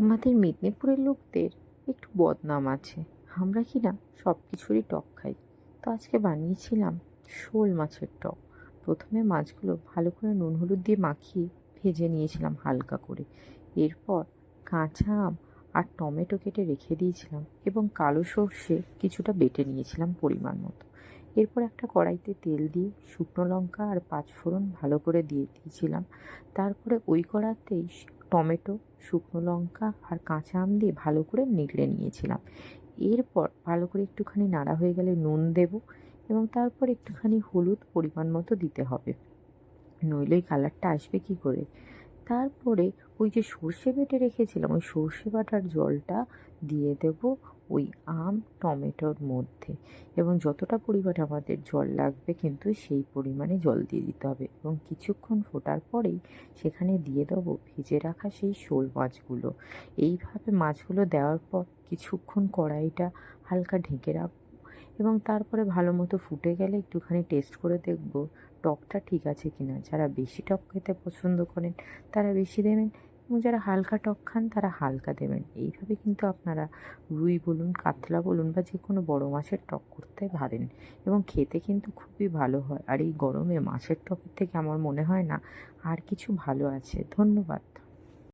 আমাদের মেদিনীপুরের লোকদের একটু বদনাম আছে। আমরা কি না সব কিছুরই টক খাই? তো আজকে বানিয়েছিলাম শোল মাছের টক। প্রথমে মাছগুলো ভালো করে নুন হলুদ দিয়ে মাখিয়ে ভেজে নিয়েছিলাম হালকা করে। এরপর কাঁচা আম আর টমেটো কেটে রেখে দিয়েছিলাম এবং কালো সর্ষে কিছুটা বেটে নিয়েছিলাম পরিমাণ মতো। এরপর একটা কড়াইতে তেল দিয়ে শুকনো লঙ্কা আর পাঁচফোড়ন ভালো করে দিয়ে দিয়েছিলাম। তারপরে ওই কড়াতেই টমেটো, শুকনো লঙ্কা আর কাঁচা আম দিয়ে ভালো করে নিগড়ে নিয়েছিলাম। এরপর ভালো করে একটুখানি নাড়া হয়ে গেলে নুন দেব এবং তারপর একটুখানি হলুদ পরিমাণ মতো দিতে হবে। নইলে কালারটা আসবে কি করে? তারপরে ওই যে সর্ষে বেটে রেখেছিলাম, ওই সর্ষে বাটার জলটা দিয়ে দেব। ওই আম টমেটোর মধ্যে। এবং যতটা পরিমাণে আমাদের জল লাগবে কিন্তু সেই পরিমাণে জল দিয়ে দিতে হবে। এবং কিছুক্ষণ ফোটার পরেই সেখানে দিয়ে দেবো ভেজে রাখা সেই শোল মাছগুলো। এইভাবে মাছগুলো দেওয়ার পর কিছুক্ষণ কড়াইটা হালকা ঢেকে রাখব এবং তারপরে ভালো মতো ফুটে গেলে একটুখানি টেস্ট করে দেখব টকটা ঠিক আছে কিনা। যারা বেশি টক খেতে পছন্দ করেন, তারা বেশি দেবেন। এবং যারা হালকা টক খান, তারা হালকা দেবেন। এইভাবে কিন্তু আপনারা রুই বলুন, কাতলা বলুন বা যে কোনো বড় মাছের টক করতে পারেন এবং খেতে কিন্তু খুবই ভালো হয়। আর এই গরমে মাছের টকের থেকে আমার মনে হয় না আর কিছু ভালো আছে। ধন্যবাদ।